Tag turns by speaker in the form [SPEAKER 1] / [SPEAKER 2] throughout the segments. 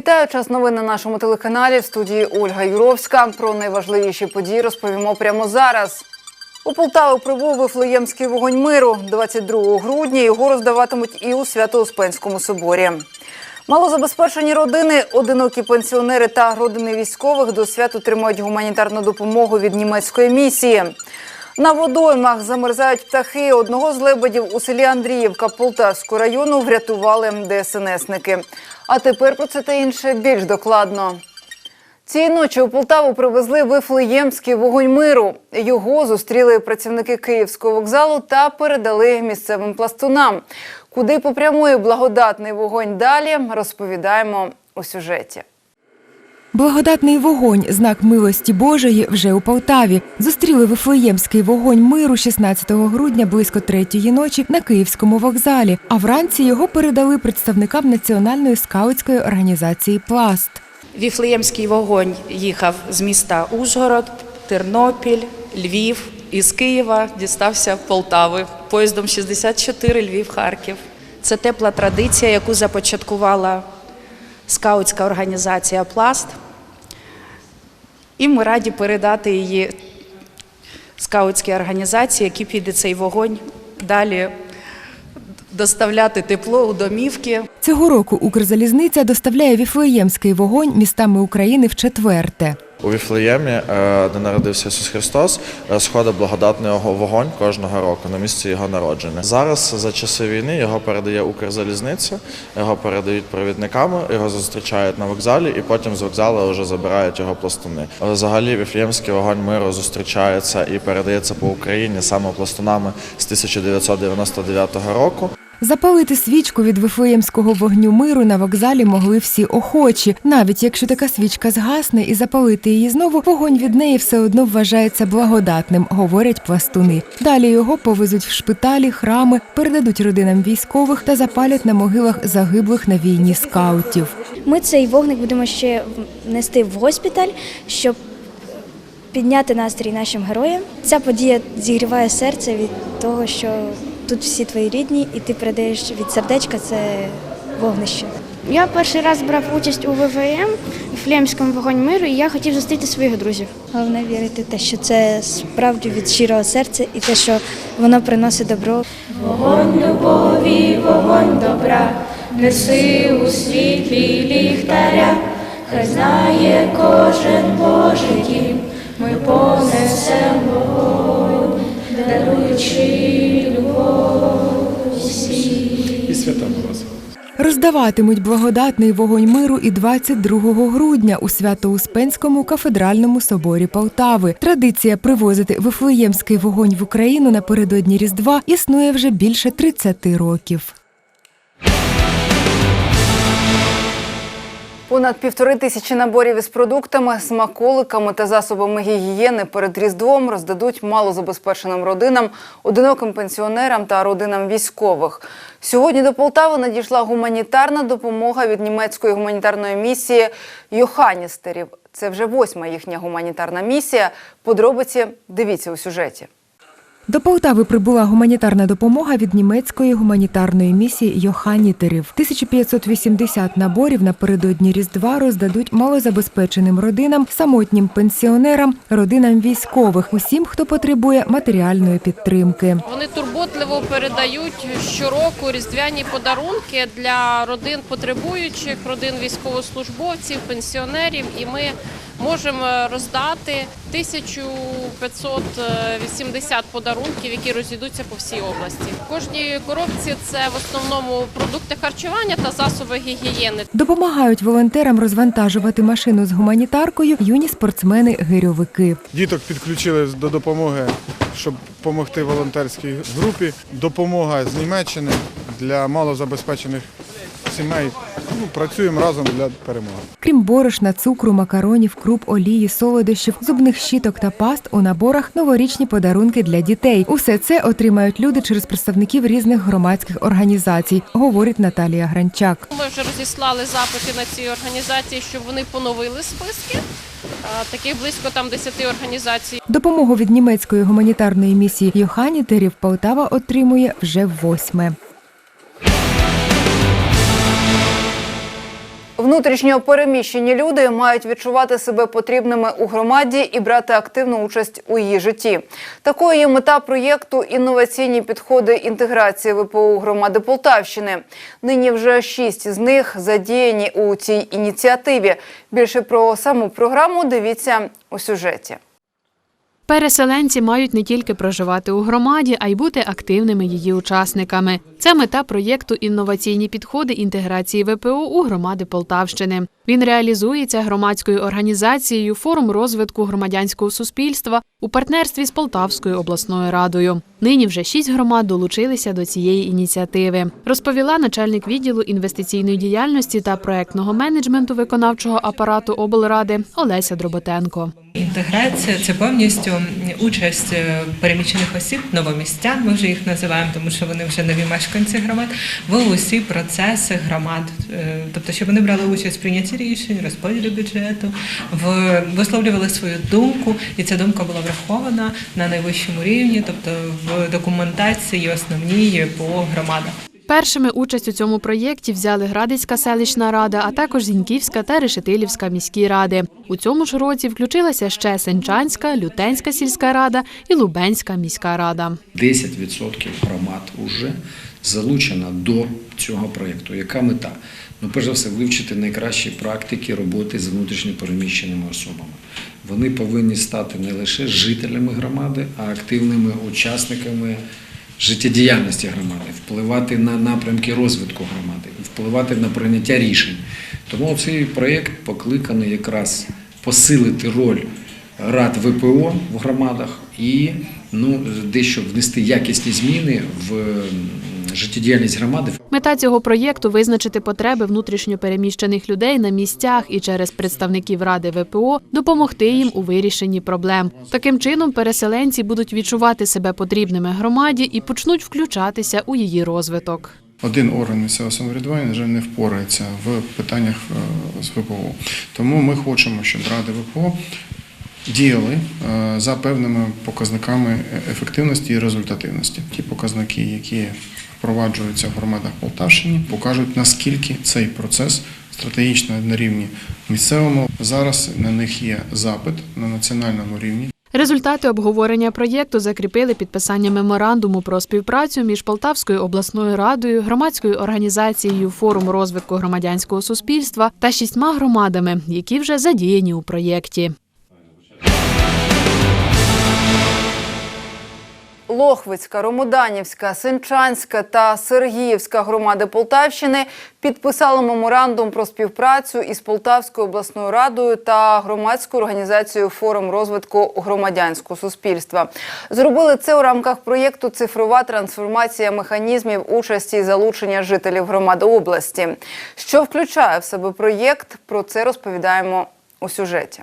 [SPEAKER 1] Вітаю час новин на нашому телеканалі. В студії Ольга Юровська. Про найважливіші події розповімо прямо зараз. У Полтаву прибув Вифлеємський вогонь миру. 22 грудня його роздаватимуть і у Свято-Успенському соборі. Малозабезпечені родини, одинокі пенсіонери та родини військових до свят отримують гуманітарну допомогу від німецької місії. На водоймах замерзають птахи. Одного з лебедів у селі Андріївка Полтавського району врятували ДСНСники. А тепер про це та інше більш докладно. Цієї ночі у Полтаву привезли Вифлеємський вогонь миру. Його зустріли працівники Київського вокзалу та передали місцевим пластунам. Куди попрямує благодатний вогонь далі, розповідаємо у сюжеті.
[SPEAKER 2] Благодатний вогонь, знак милості Божої, вже у Полтаві. Зустріли Вифлеємський вогонь миру 16 грудня близько третьої ночі на Київському вокзалі. А вранці його передали представникам національної скаутської організації Пласт.
[SPEAKER 3] Віфлеємський вогонь їхав з міста Ужгород, Тернопіль, Львів. Із Києва дістався Полтави поїздом 64 Львів-Харків. Це тепла традиція, яку започаткувала скаутська організація Пласт. І ми раді передати її скаутській організації, які піде цей вогонь далі доставляти тепло у домівки.
[SPEAKER 2] Цього року Укрзалізниця доставляє Віфлеємський вогонь містами України в четверте.
[SPEAKER 4] У Віфлеємі, е, де народився Ісус Христос, е, сходить благодатний вогонь кожного року на місці його народження. Зараз за часи війни його передає Укрзалізниця, його передають провідниками, його зустрічають на вокзалі, і потім з вокзалу вже забирають його пластуни. Взагалі Віфлеємський вогонь миру зустрічається і передається по Україні саме пластунами з 1999 року.
[SPEAKER 2] Запалити свічку від Вифлеємського вогню миру на вокзалі могли всі охочі. Навіть якщо така свічка згасне і запалити її знову, вогонь від неї все одно вважається благодатним, говорять пластуни. Далі його повезуть в шпиталі, храми, передадуть родинам військових та запалять на могилах загиблих на війні скаутів.
[SPEAKER 5] Ми цей вогник будемо ще нести в госпіталь, щоб підняти настрій нашим героям. Ця подія зігріває серце від того, що тут всі твої рідні, і ти передаєш від сердечка це вогнище.
[SPEAKER 6] Я перший раз брав участь у ВВМ Флемському вогонь миру, і я хотів зустріти своїх друзів.
[SPEAKER 5] Головне вірити в те, що це справді від щирого серця і те, що воно приносить добро.
[SPEAKER 7] Вогонь любові, вогонь добра, неси у світлі ліхтаря, хай знає кожен Божий дім, ми понесем вогонь, даруючи
[SPEAKER 8] свята Богослова.
[SPEAKER 2] Роздаватимуть благодатний вогонь миру і 22 грудня у Свято-Успенському кафедральному соборі Полтави. Традиція привозити Вифлеємський вогонь в Україну напередодні Різдва існує вже більше 30 років.
[SPEAKER 1] Понад півтори тисячі наборів із продуктами, смаколиками та засобами гігієни перед Різдвом роздадуть малозабезпеченим родинам, одиноким пенсіонерам та родинам військових. Сьогодні до Полтави надійшла гуманітарна допомога від німецької гуманітарної місії Йоханістерів. Це вже восьма їхня гуманітарна місія. Подробиці дивіться у сюжеті.
[SPEAKER 2] До Полтави прибула гуманітарна допомога від німецької гуманітарної місії Йоханітерів. 1580 наборів напередодні Різдва роздадуть малозабезпеченим родинам, самотнім пенсіонерам, родинам військових, усім, хто потребує матеріальної підтримки.
[SPEAKER 9] Вони турботливо передають щороку різдвяні подарунки для родин потребуючих, родин військовослужбовців, пенсіонерів. І ми можемо роздати 1580 подарунків, які розійдуться по всій області. Кожній коробці це в основному продукти харчування та засоби гігієни.
[SPEAKER 2] Допомагають волонтерам розвантажувати машину з гуманітаркою юні спортсмени-гирьовики.
[SPEAKER 8] Діток підключили до допомоги, щоб допомогти волонтерській групі. Допомога з Німеччини для малозабезпечених сімей. Ну, працюємо разом для перемоги.
[SPEAKER 2] Крім борошна, цукру, макаронів, круп, олії, солодощів, зубних щіток та паст у наборах новорічні подарунки для дітей. Усе це отримають люди через представників різних громадських організацій, говорить Наталія Гранчак.
[SPEAKER 9] Ми вже розіслали запити на ці організації, щоб вони поновили списки. Таких близько там 10 організацій.
[SPEAKER 2] Допомогу від німецької гуманітарної місії Йоханітерів Полтава отримує вже восьме.
[SPEAKER 1] Внутрішньо переміщені люди мають відчувати себе потрібними у громаді і брати активну участь у її житті. Такою є мета проєкту інноваційні підходи інтеграції ВПО громади Полтавщини. Нині вже шість з них задіяні у цій ініціативі. Більше про саму програму дивіться у сюжеті.
[SPEAKER 10] Переселенці мають не тільки проживати у громаді, а й бути активними її учасниками. Це мета проєкту інноваційні підходи інтеграції ВПО у громади Полтавщини. Він реалізується громадською організацією Форум розвитку громадянського суспільства у партнерстві з Полтавською обласною радою. Нині вже шість громад долучилися до цієї ініціативи. Розповіла начальник відділу інвестиційної діяльності та проектного менеджменту виконавчого апарату облради Олеся Дроботенко.
[SPEAKER 11] Інтеграція це повністю участь е, переміщених осіб, новомістян, ми вже їх називаємо, тому що вони вже нові мешканці громад, в усі процеси громад. Е, Тобто, щоб вони брали участь в прийнятті рішень, розподілі бюджету, в висловлювали свою думку, і ця думка була врахована на найвищому рівні, тобто в документації основній по громадах.
[SPEAKER 10] Першими участь у цьому проєкті взяли Градицька селищна рада, а також Зіньківська та Решетилівська міські ради. У цьому ж році включилася ще Сенчанська, Лютенська сільська рада і Лубенська міська рада.
[SPEAKER 12] 10% громад вже залучено до цього проєкту. Яка мета? Ну, перш за все, вивчити найкращі практики роботи з внутрішньо переміщеними особами. Вони повинні стати не лише жителями громади, а активними учасниками життєдіяльності громади, впливати на напрямки розвитку громади, впливати на прийняття рішень. Тому цей проєкт покликаний якраз посилити роль рад ВПО в громадах і ну, дещо внести якісні зміни в життєдіяльність громади.
[SPEAKER 10] Мета цього проєкту визначити потреби внутрішньо переміщених людей на місцях і через представників ради ВПО допомогти їм у вирішенні проблем. Таким чином, переселенці будуть відчувати себе потрібними громаді і почнуть включатися у її розвиток.
[SPEAKER 8] Один орган місцевого самоврядування, на жаль, не впорається в питаннях е, з ВПО. Тому ми хочемо, щоб ради ВПО діяли е, за певними показниками ефективності і результативності. Ті показники, які впроваджуються в громадах Полтавщини, покажуть наскільки цей процес стратегічно на рівні місцевому. Зараз на них є запит на національному рівні.
[SPEAKER 10] Результати обговорення проєкту закріпили підписання меморандуму про співпрацю між Полтавською обласною радою, громадською організацією Форум розвитку громадянського суспільства та шістьма громадами, які вже задіяні у проєкті.
[SPEAKER 1] Лохвицька, Ромоданівська, Сенчанська та Сергіївська громади Полтавщини підписали меморандум про співпрацю із Полтавською обласною радою та громадською організацією Форум розвитку громадянського суспільства. Зробили це у рамках проєкту Цифрова трансформація механізмів участі і залучення жителів громади області. Що включає в себе проєкт? Про це розповідаємо у сюжеті.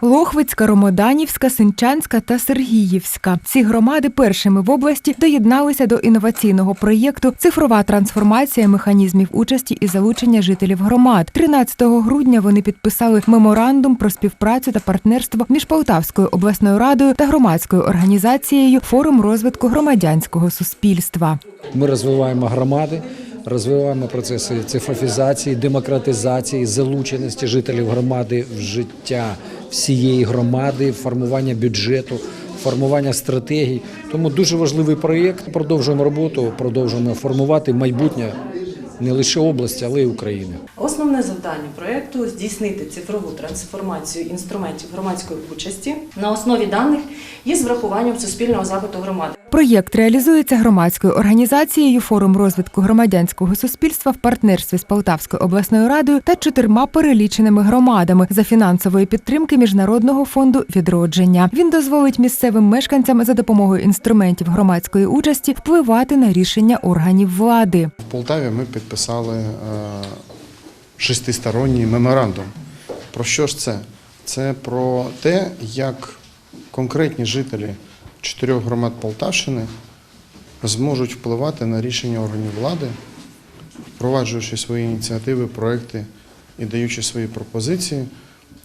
[SPEAKER 2] Лохвицька, Ромоданівська, Синчанська та Сергіївська. Ці громади першими в області доєдналися до інноваційного проєкту Цифрова трансформація механізмів участі і залучення жителів громад. 13 грудня вони підписали меморандум про співпрацю та партнерство між Полтавською обласною радою та громадською організацією Форум розвитку громадянського суспільства.
[SPEAKER 13] Ми розвиваємо громади, розвиваємо процеси цифровізації, демократизації, залученості жителів громади в життя всієї громади, формування бюджету, формування стратегій. Тому дуже важливий проєкт. Продовжуємо роботу, продовжуємо формувати майбутнє не лише області, але й України.
[SPEAKER 14] Основне завдання проєкту здійснити цифрову трансформацію інструментів громадської участі на основі даних із врахуванням суспільного запиту громади.
[SPEAKER 2] Проєкт реалізується громадською організацією Форум розвитку громадянського суспільства в партнерстві з Полтавською обласною радою та чотирма переліченими громадами за фінансової підтримки Міжнародного фонду відродження. Він дозволить місцевим мешканцям за допомогою інструментів громадської участі впливати на рішення органів влади.
[SPEAKER 8] В Полтаві ми підписали е, шестисторонній меморандум. Про що ж це? Це про те, як конкретні жителі чотирьох громад Полтавщини зможуть впливати на рішення органів влади, впроваджуючи свої ініціативи, проекти і даючи свої пропозиції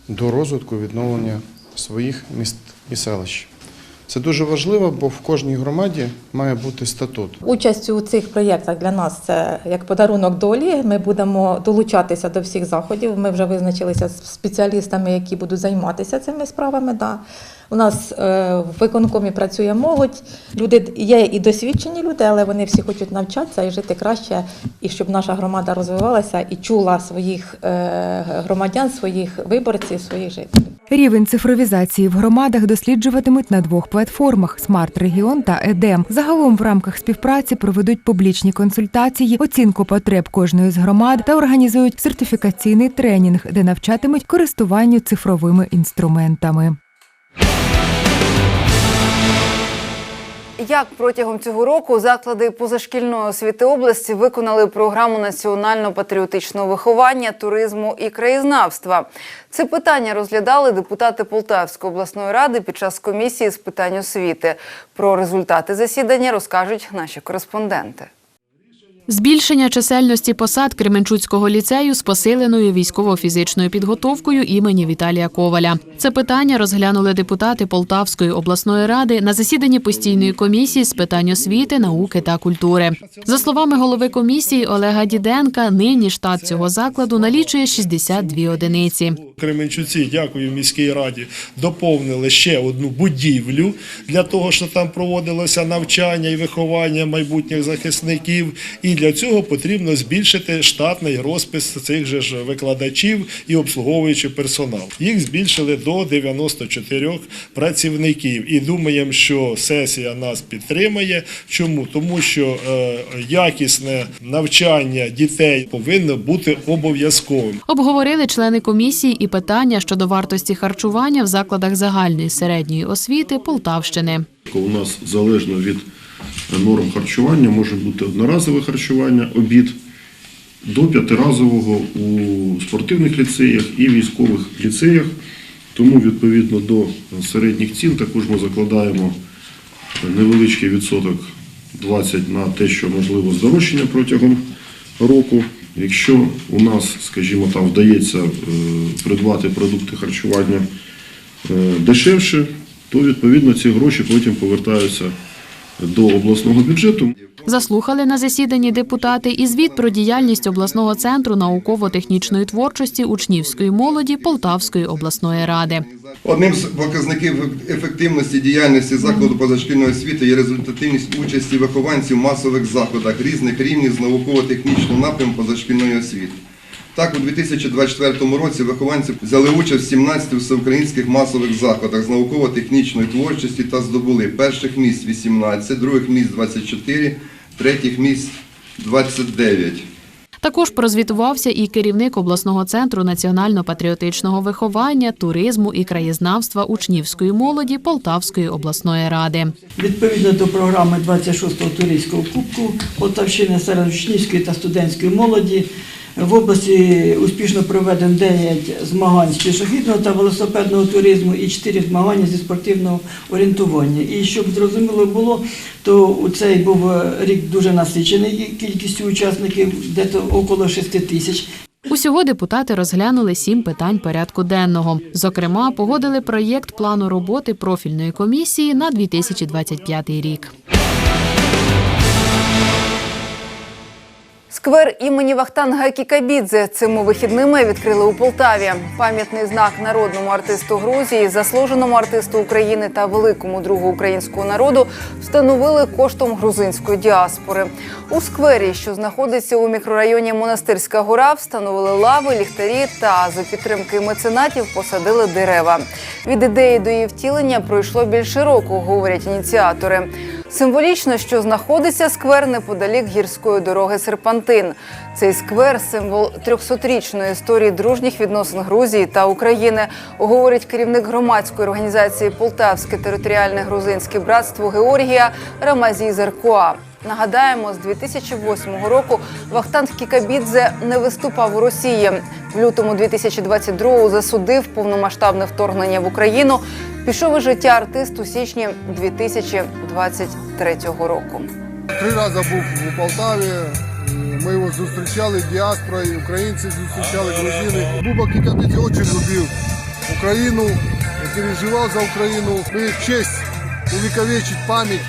[SPEAKER 8] до розвитку відновлення своїх міст і селищ.
[SPEAKER 15] Це дуже важливо, бо в кожній громаді має бути статут.
[SPEAKER 16] Участь у цих проєктах для нас це як подарунок долі. Ми будемо долучатися до всіх заходів. Ми вже визначилися з спеціалістами, які будуть займатися цими справами. Да. У нас е, в виконкомі працює молодь. Люди є і досвідчені люди, але вони всі хочуть навчатися і жити краще, і щоб наша громада розвивалася і чула своїх е, громадян, своїх виборців, своїх жителів.
[SPEAKER 2] Рівень цифровізації в громадах досліджуватимуть на двох платформах Смарт Регіон та Едем. Загалом в рамках співпраці проведуть публічні консультації, оцінку потреб кожної з громад та організують сертифікаційний тренінг, де навчатимуть користуванню цифровими інструментами.
[SPEAKER 1] Як протягом цього року заклади позашкільної освіти області виконали програму національно-патріотичного виховання, туризму і краєзнавства? Це питання розглядали депутати Полтавської обласної ради під час комісії з питань освіти. Про результати засідання розкажуть наші кореспонденти.
[SPEAKER 10] Збільшення чисельності посад Кременчуцького ліцею з посиленою військово-фізичною підготовкою імені Віталія Коваля. Це питання розглянули депутати Полтавської обласної ради на засіданні постійної комісії з питань освіти, науки та культури. За словами голови комісії Олега Діденка, нині штат цього закладу налічує 62 одиниці.
[SPEAKER 17] Кременчуці, дякую міській раді, доповнили ще одну будівлю для того, щоб там проводилося навчання і виховання майбутніх захисників. І для цього потрібно збільшити штатний розпис цих же ж викладачів і обслуговуючий персонал. Їх збільшили до 94 працівників. І думаємо, що сесія нас підтримає. Чому? Тому що е, якісне навчання дітей повинно бути обов'язковим.
[SPEAKER 10] Обговорили члени комісії і питання щодо вартості харчування в закладах загальної середньої освіти Полтавщини.
[SPEAKER 18] У нас залежно від норм харчування може бути одноразове харчування, обід до п'ятиразового у спортивних ліцеях і військових ліцеях. Тому відповідно до середніх цін також ми закладаємо невеличкий відсоток 20 на те, що можливо здорожчання протягом року. Якщо у нас, скажімо так, вдається е, придбати продукти харчування е, дешевше, то відповідно ці гроші потім повертаються до обласного бюджету.
[SPEAKER 10] Заслухали на засіданні депутати і звіт про діяльність обласного центру науково-технічної творчості учнівської молоді Полтавської обласної ради.
[SPEAKER 19] Одним з показників ефективності діяльності закладу позашкільної освіти є результативність участі вихованців в масових заходах різних рівнів з науково-технічного напрямку позашкільної освіти. Так, у 2024 році вихованці взяли участь в 17 всеукраїнських масових заходах з науково-технічної творчості та здобули перших місць 18, других місць 24, третіх місць 29.
[SPEAKER 10] Також прозвітувався і керівник обласного центру національно-патріотичного виховання, туризму і краєзнавства учнівської молоді Полтавської обласної ради.
[SPEAKER 20] Відповідно до програми 26-го туристського кубку Полтавщини серед учнівської та студентської молоді в області успішно проведено 9 змагань з пішохідного та велосипедного туризму і 4 змагання зі спортивного орієнтування. І щоб зрозуміло було, то цей був рік дуже насичений кількістю учасників, десь около 6 тисяч.
[SPEAKER 10] Усього депутати розглянули сім питань порядку денного. Зокрема, погодили проєкт плану роботи профільної комісії на 2025 рік.
[SPEAKER 1] Сквер імені Вахтанга Кікабідзе цими вихідними відкрили у Полтаві. Пам'ятний знак народному артисту Грузії, заслуженому артисту України та великому другу українського народу встановили коштом грузинської діаспори. У сквері, що знаходиться у мікрорайоні Монастирська гора, встановили лави, ліхтарі та за підтримки меценатів посадили дерева. Від ідеї до її втілення пройшло більше року, говорять ініціатори. Символічно, що знаходиться сквер неподалік гірської дороги Серпантин. Цей сквер символ 300-річної історії дружніх відносин Грузії та України, говорить керівник громадської організації Полтавське територіальне грузинське братство Георгія Рамазій Зеркуа. Нагадаємо, з 2008 року Вахтанг Кікабідзе не виступав у Росії. В лютому 2022-го засудив повномасштабне вторгнення в Україну. Пішов із життя артист у січні 2023 року.
[SPEAKER 21] Три рази був у Полтаві. Ми його зустрічали діаспорою, українці зустрічали грузини. Буба Кікабідзе дуже любив Україну, переживав за Україну. Ми честь увековечить память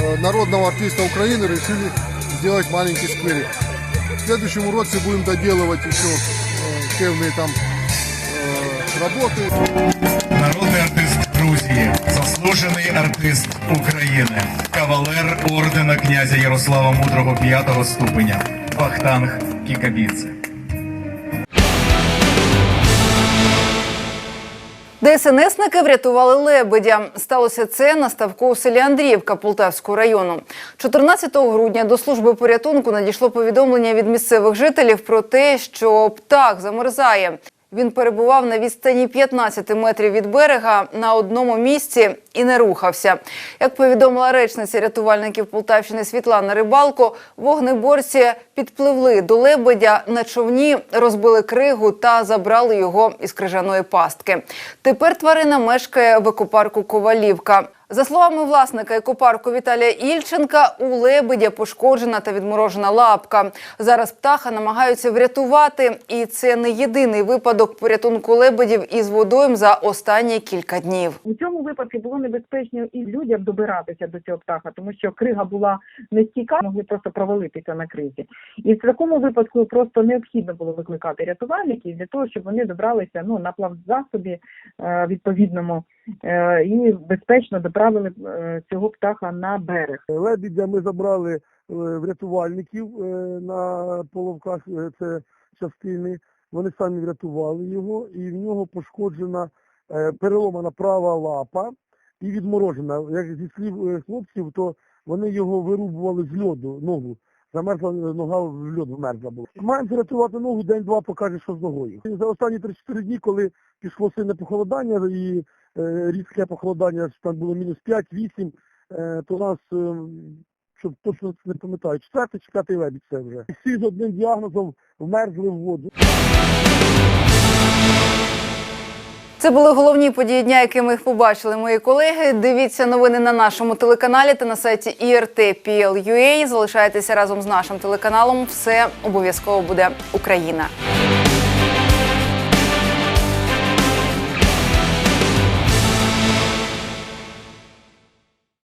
[SPEAKER 21] э, народного артиста Украины, решили сделать маленький скверик. В следующем уроке будем доделывать еще э, певные там э, работы.
[SPEAKER 22] Народний артист Грузії, заслужений артист України, кавалер ордена князя Ярослава Мудрого п'ятого ступеня, Вахтанг Кікабідзе.
[SPEAKER 1] ДСНСники врятували лебедя. Сталося це на ставку у селі Андріївка Полтавського району. 14 грудня до служби порятунку надійшло повідомлення від місцевих жителів про те, що птах замерзає. Він перебував на відстані 15 метрів від берега на одному місці і не рухався. Як повідомила речниця рятувальників Полтавщини Світлана Рибалко, вогнеборці підпливли до лебедя на човні, розбили кригу та забрали його із крижаної пастки. Тепер тварина мешкає в екопарку Ковалівка. За словами власника екопарку Віталія Ільченка, у лебедя пошкоджена та відморожена лапка. Зараз птаха намагаються врятувати, і це не єдиний випадок порятунку лебедів із водою за останні кілька днів.
[SPEAKER 23] У цьому випадку було небезпечно і людям добиратися до цього птаха, тому що крига була нестійка, могли просто провалитися на кризі. І в такому випадку просто необхідно було викликати рятувальників для того, щоб вони добралися ну на плавзасобі е, відповідному е, і безпечно доправили е, цього птаха на берег.
[SPEAKER 21] Лебідя ми забрали врятувальників е, на половках, це частини. Вони самі врятували його, і в нього пошкоджена переломана права лапа і відморожена. Як зі слів хлопців, то вони його вирубували з льоду, ногу. Замерзла нога в льод вмерзла була. Маємо врятувати ногу, день-два покаже, що з ногою. За останні 3-4 дні, коли пішло сильне похолодання і е, різке похолодання, там було мінус 5-8, е, то у нас, е, щоб точно не пам'ятаю, четвертий чи п'ятий лебідь це вже. Всі з одним діагнозом вмерзли в воду.
[SPEAKER 1] Це були головні події дня, які ми їх побачили. Мої колеги. Дивіться новини на нашому телеканалі та на сайті IRT.PL.UA. Залишайтеся разом з нашим телеканалом. Все обов'язково буде Україна.